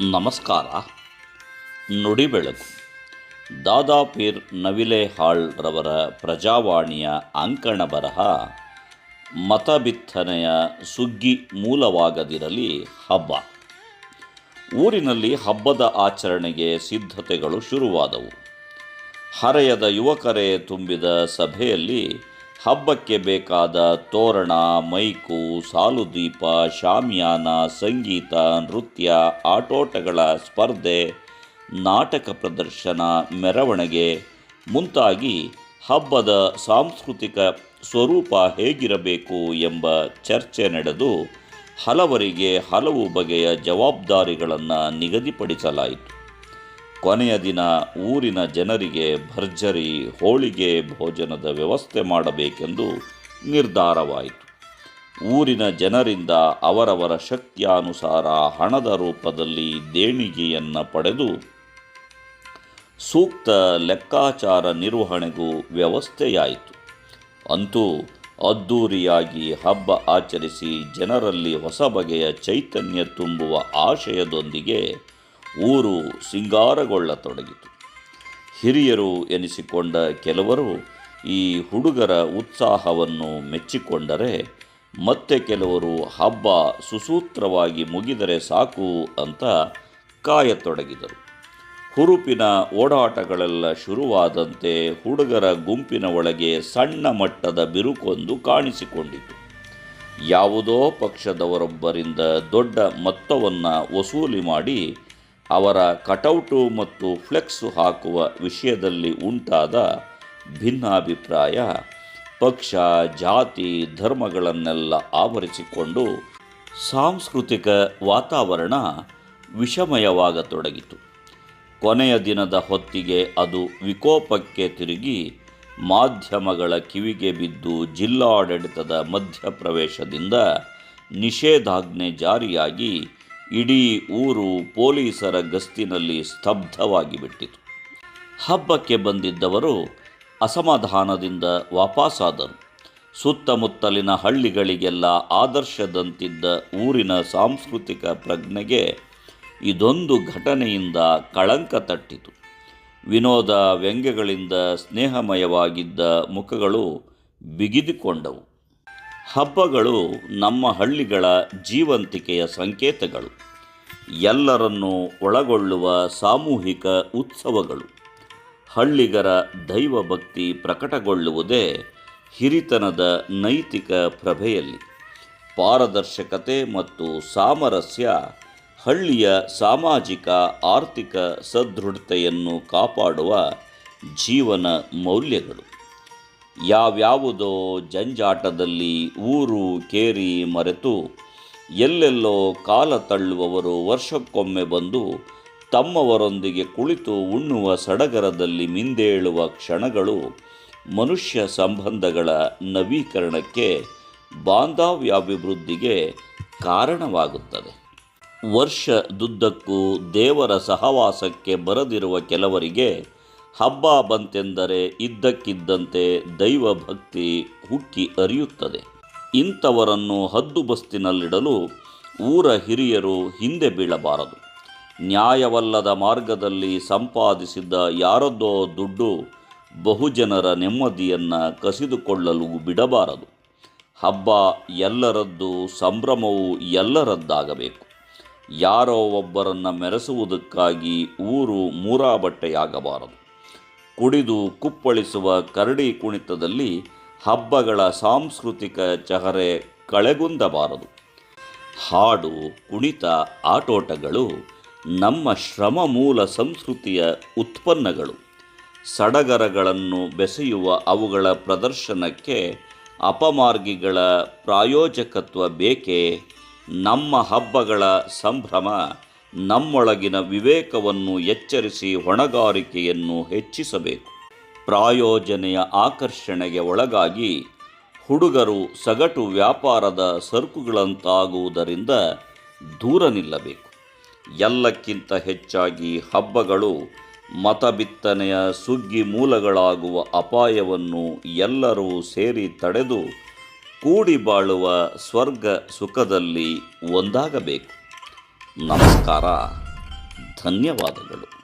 ನಮಸ್ಕಾರ. ನುಡಿ ಬೆಳಕು. ದಾದಾಪೀರ್ ನವಿಲೆ ರವರ ಪ್ರಜಾವಾಣಿಯ ಅಂಕಣ ಬರಹ, ಮತಬಿತ್ತನೆಯ ಸುಗ್ಗಿ ಮೂಲವಾಗದಿರಲಿ ಹಬ್ಬ. ಊರಿನಲ್ಲಿ ಹಬ್ಬದ ಆಚರಣೆಗೆ ಸಿದ್ಧತೆಗಳು ಶುರುವಾದವು. ಹರೆಯದ ಯುವಕರೇ ತುಂಬಿದ ಸಭೆಯಲ್ಲಿ ಹಬ್ಬಕ್ಕೆ ಬೇಕಾದ ತೋರಣ, ಮೈಕು, ಸಾಲುದೀಪ, ಶಾಮಿಯಾನ, ಸಂಗೀತ, ನೃತ್ಯ, ಆಟೋಟಗಳ ಸ್ಪರ್ಧೆ, ನಾಟಕ ಪ್ರದರ್ಶನ, ಮೆರವಣಿಗೆ. ಮುಂತಾಗಿ ಹಬ್ಬದ ಸಾಂಸ್ಕೃತಿಕ ಸ್ವರೂಪ ಹೇಗಿರಬೇಕು ಎಂಬ ಚರ್ಚೆ ನಡೆದು ಹಲವರಿಗೆ ಹಲವು ಬಗೆಯ ಜವಾಬ್ದಾರಿಗಳನ್ನು ನಿಗದಿಪಡಿಸಲಾಯಿತು. ಕೊನೆಯ ದಿನ ಊರಿನ ಜನರಿಗೆ ಭರ್ಜರಿ, ಹೋಳಿಗೆ, ಭೋಜನದ ವ್ಯವಸ್ಥೆ ಮಾಡಬೇಕೆಂದು ನಿರ್ಧಾರವಾಯಿತು. ಊರಿನ ಜನರಿಂದ ಅವರವರ ಶಕ್ತಿಯಾನುಸಾರ ಹಣದ ರೂಪದಲ್ಲಿ ದೇಣಿಗೆಯನ್ನು ಪಡೆದು ಸೂಕ್ತ ಲೆಕ್ಕಾಚಾರ ನಿರ್ವಹಣೆಗೂ ವ್ಯವಸ್ಥೆಯಾಯಿತು. ಅಂತೂ ಅದ್ದೂರಿಯಾಗಿ ಹಬ್ಬ ಆಚರಿಸಿ ಜನರಲ್ಲಿ ಹೊಸ ಬಗೆಯ ಚೈತನ್ಯ ತುಂಬುವ ಆಶಯದೊಂದಿಗೆ ಊರು ಸಿಂಗಾರಗೊಳ್ಳತೊಡಗಿತು. ಹಿರಿಯರು ಎನಿಸಿಕೊಂಡ ಕೆಲವರು ಈ ಹುಡುಗರ ಉತ್ಸಾಹವನ್ನು ಮೆಚ್ಚಿಕೊಂಡರೆ ಮತ್ತೆ ಕೆಲವರು ಹಬ್ಬ ಸುಸೂತ್ರವಾಗಿ ಮುಗಿದರೆ ಸಾಕು ಅಂತ ಕಾಯತೊಡಗಿದರು. ಹುರುಪಿನ ಓಡಾಟಗಳೆಲ್ಲ ಶುರುವಾದಂತೆ ಹುಡುಗರ ಗುಂಪಿನ ಒಳಗೆ ಸಣ್ಣ ಮಟ್ಟದ ಬಿರುಕೊಂದು ಕಾಣಿಸಿಕೊಂಡಿತು. ಯಾವುದೋ ಪಕ್ಷದವರೊಬ್ಬರಿಂದ ದೊಡ್ಡ ಮೊತ್ತವನ್ನು ವಸೂಲಿ ಮಾಡಿ ಅವರ ಕಟೌಟು ಮತ್ತು ಫ್ಲೆಕ್ಸ್ ಹಾಕುವ ವಿಷಯದಲ್ಲಿ ಉಂಟಾದ ಭಿನ್ನಾಭಿಪ್ರಾಯ, ಪಕ್ಷ, ಜಾತಿ, ಧರ್ಮಗಳನ್ನೆಲ್ಲ ಆವರಿಸಿಕೊಂಡು ಸಾಂಸ್ಕೃತಿಕ ವಾತಾವರಣ ವಿಷಮಯವಾಗತೊಡಗಿತು. ಕೊನೆಯ ದಿನದ ಹೊತ್ತಿಗೆ ಅದು ವಿಕೋಪಕ್ಕೆ ತಿರುಗಿ ಮಾಧ್ಯಮಗಳ ಕಿವಿಗೆ ಬಿದ್ದು ಜಿಲ್ಲಾಡಳಿತದ ಮಧ್ಯಪ್ರವೇಶದಿಂದ ನಿಷೇಧಾಜ್ಞೆ ಜಾರಿಯಾಗಿ ಇಡೀ ಊರು ಪೊಲೀಸರ ಗಸ್ತಿನಲ್ಲಿ ಸ್ತಬ್ಧವಾಗಿ ಬಿಟ್ಟಿತು ಹಬ್ಬಕ್ಕೆ ಬಂದಿದ್ದವರು ಅಸಮಾಧಾನದಿಂದ ವಾಪಸಾದರು. ಸುತ್ತಮುತ್ತಲಿನ ಹಳ್ಳಿಗಳಿಗೆಲ್ಲ ಆದರ್ಶದಂತಿದ್ದ ಊರಿನ ಸಾಂಸ್ಕೃತಿಕ ಪ್ರಜ್ಞೆಗೆ ಇದೊಂದು ಘಟನೆಯಿಂದ ಕಳಂಕ ತಟ್ಟಿತು. ವಿನೋದ ವ್ಯಂಗ್ಯಗಳಿಂದ ಸ್ನೇಹಮಯವಾಗಿದ್ದ ಮುಖಗಳು ಬಿಗಿದುಕೊಂಡವು. ಹಬ್ಬಗಳು ನಮ್ಮ ಹಳ್ಳಿಗಳ ಜೀವಂತಿಕೆಯ ಸಂಕೇತಗಳು. ಎಲ್ಲರನ್ನೂ ಒಳಗೊಳ್ಳುವ ಸಾಮೂಹಿಕ ಉತ್ಸವಗಳು. ಹಳ್ಳಿಗರ ದೈವಭಕ್ತಿ ಪ್ರಕಟಗೊಳ್ಳುವುದೇ ಹಿರಿತನದ ನೈತಿಕ ಪ್ರಭೆಯಲ್ಲಿ. ಪಾರದರ್ಶಕತೆ ಮತ್ತು ಸಾಮರಸ್ಯ ಹಳ್ಳಿಯ ಸಾಮಾಜಿಕ, ಆರ್ಥಿಕ ಸದೃಢತೆಯನ್ನು ಕಾಪಾಡುವ ಜೀವನ ಮೌಲ್ಯಗಳು. ಯಾವ್ಯಾವುದೋ ಜಂಜಾಟದಲ್ಲಿ ಊರು ಕೇರಿ ಮರೆತು ಎಲ್ಲೆಲ್ಲೋ ಕಾಲ ತಳ್ಳುವವರು ವರ್ಷಕ್ಕೊಮ್ಮೆ ಬಂದು ತಮ್ಮವರೊಂದಿಗೆ ಕುಳಿತು ಉಣ್ಣುವ ಸಡಗರದಲ್ಲಿ ಮಿಂದೇಳುವ ಕ್ಷಣಗಳು ಮನುಷ್ಯ ಸಂಬಂಧಗಳ ನವೀಕರಣಕ್ಕೆ ಬಾಂಧವ್ಯಾಭಿವೃದ್ಧಿಗೆ ಕಾರಣವಾಗುತ್ತದೆ ವರ್ಷದುದ್ದಕ್ಕೂ ದೇವರ ಸಹವಾಸಕ್ಕೆ ಬರದಿರುವ ಕೆಲವರಿಗೆ ಹಬ್ಬ ಬಂತೆಂದರೆ ಇದ್ದಕ್ಕಿದ್ದಂತೆ ದೈವ ಭಕ್ತಿ ಹುಕ್ಕಿ ಅರಿಯುತ್ತದೆ. ಇಂಥವರನ್ನು ಹದ್ದುಬಸ್ತಿನಲ್ಲಿಡಲು ಊರ ಹಿರಿಯರು ಹಿಂದೆ ಬೀಳಬಾರದು. ನ್ಯಾಯವಲ್ಲದ ಮಾರ್ಗದಲ್ಲಿ ಸಂಪಾದಿಸಿದ್ದ ಯಾರದ್ದೋ ದುಡ್ಡು ಬಹುಜನರ ನೆಮ್ಮದಿಯನ್ನು ಕಸಿದುಕೊಳ್ಳಲು ಬಿಡಬಾರದು. ಹಬ್ಬ ಎಲ್ಲರದ್ದು, ಸಂಭ್ರಮವು ಎಲ್ಲರದ್ದಾಗಬೇಕು. ಯಾರೋ ಒಬ್ಬರನ್ನು ಮೆರೆಸುವುದಕ್ಕಾಗಿ ಊರು ಮೂರಾಬಟ್ಟೆಯಾಗಬಾರದು. ಕುಡಿದು ಕುಪ್ಪಳಿಸುವ ಕರಡಿ ಕುಣಿತದಲ್ಲಿ ಹಬ್ಬಗಳ ಸಾಂಸ್ಕೃತಿಕ ಚಹರೆ ಕಳೆಗುಂದಬಾರದು. ಹಾಡು, ಕುಣಿತ, ಆಟೋಟಗಳು ನಮ್ಮ ಶ್ರಮ ಮೂಲ ಸಂಸ್ಕೃತಿಯ ಉತ್ಪನ್ನಗಳು. ಸಡಗರಗಳನ್ನು ಬೆಸೆಯುವ ಅವುಗಳ ಪ್ರದರ್ಶನಕ್ಕೆ ಅಪಮಾರ್ಗಿಗಳ ಪ್ರಾಯೋಜಕತ್ವ ಬೇಕೇ? ನಮ್ಮ ಹಬ್ಬಗಳ ಸಂಭ್ರಮ ನಮ್ಮೊಳಗಿನ ವಿವೇಕವನ್ನು ಎಚ್ಚರಿಸಿ ಹೊಣೆಗಾರಿಕೆಯನ್ನು ಹೆಚ್ಚಿಸಬೇಕು. ಪ್ರಾಯೋಜನೆಯ ಆಕರ್ಷಣೆಗೆ ಒಳಗಾಗಿ ಹುಡುಗರು ಸಗಟು ವ್ಯಾಪಾರದ ಸರಕುಗಳಂತಾಗುವುದರಿಂದ ದೂರ ನಿಲ್ಲಬೇಕು. ಎಲ್ಲಕ್ಕಿಂತ ಹೆಚ್ಚಾಗಿ ಹಬ್ಬಗಳು ಮತಬಿತ್ತನೆಯ ಸುಗ್ಗಿ ಮೂಲಗಳಾಗುವ ಅಪಾಯವನ್ನು ಎಲ್ಲರೂ ಸೇರಿ ತಡೆದು ಕೂಡಿ ಬಾಳುವ ಸ್ವರ್ಗ ಸುಖದಲ್ಲಿ ಒಂದಾಗಬೇಕು. ನಮಸ್ಕಾರ. ಧನ್ಯವಾದಗಳು.